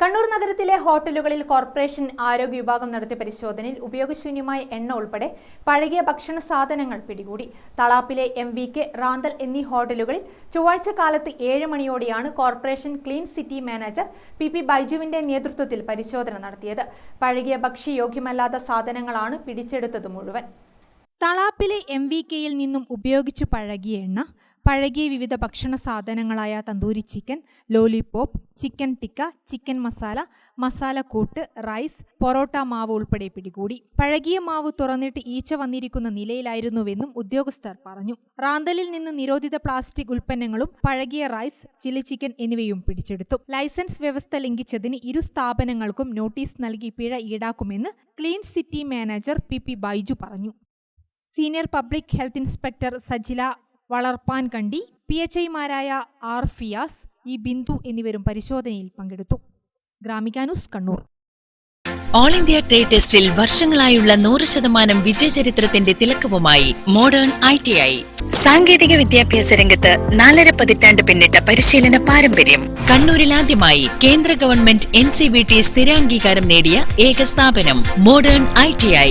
കണ്ണൂർ നഗരത്തിലെ ഹോട്ടലുകളിൽ കോർപ്പറേഷൻ ആരോഗ്യ വിഭാഗം നടത്തിയ പരിശോധനയിൽ ഉപയോഗശൂന്യമായ എണ്ണ ഉൾപ്പെടെ പഴകിയ ഭക്ഷണ സാധനങ്ങൾ പിടികൂടി. തളാപ്പിലെ എം വി കെ റാന്തൽ എന്നീ ഹോട്ടലുകളിൽ ചൊവ്വാഴ്ച കാലത്ത് ഏഴ് മണിയോടെയാണ് corporation clean city manager P P ബൈജുവിന്റെ നേതൃത്വത്തിൽ പരിശോധന നടത്തിയത്. പഴകിയ ഭക്ഷ്യയോഗ്യമല്ലാത്ത സാധനങ്ങളാണ് പിടിച്ചെടുത്തത് മുഴുവൻ. തളാപ്പിലെ എം വി കെയിൽ നിന്നും ഉപയോഗിച്ചു പഴകിയ എണ്ണ പഴകിയ വിവിധ ഭക്ഷണ സാധനങ്ങളായ tandoori chicken lollipop chicken tikka chicken masala masala കൂട്ട് റൈസ് പൊറോട്ട മാവ് ഉൾപ്പെടെ പിടികൂടി. പഴകിയ മാവ് തുറന്നിട്ട് ഈച്ച വന്നിരിക്കുന്ന നിലയിലായിരുന്നുവെന്നും ഉദ്യോഗസ്ഥർ പറഞ്ഞു. റാന്തലിൽ നിന്ന് നിരോധിത പ്ലാസ്റ്റിക് ഉൽപ്പന്നങ്ങളും പഴകിയ റൈസ് ചില്ലി ചിക്കൻ എന്നിവയും പിടിച്ചെടുത്തു. ലൈസൻസ് വ്യവസ്ഥ ലംഘിച്ചതിന് ഇരു സ്ഥാപനങ്ങൾക്കും നോട്ടീസ് നൽകി പിഴ ഈടാക്കുമെന്ന് clean city manager P P Baiju പറഞ്ഞു. Senior public health inspector Sajila വളർപ്പാൻ കണ്ടി പി എച്ച് ഐമാരായ ആർ ഫിയാസ് ഇ ബിന്ദു എന്നിവരും പരിശോധനയിൽ പങ്കെടുത്തു. ഗ്രാമികാനുസ് കണ്ണൂർ. ഓൾ ഇന്ത്യ ട്രേഡ് ടെസ്റ്റിൽ വർഷങ്ങളായുള്ള നൂറ് ശതമാനം വിജയചരിത്രത്തിന്റെ തിലക്കവുമായി മോഡേൺ ഐ ടി ഐ സാങ്കേതിക വിദ്യാഭ്യാസ രംഗത്ത് നാലര പതിറ്റാണ്ട് പിന്നിട്ട പരിശീലന പാരമ്പര്യം. കണ്ണൂരിൽ ആദ്യമായി കേന്ദ്ര government N C B T സ്ഥിരാംഗീകാരം നേടിയ ഏക സ്ഥാപനം മോഡേൺ ഐ ടി ഐ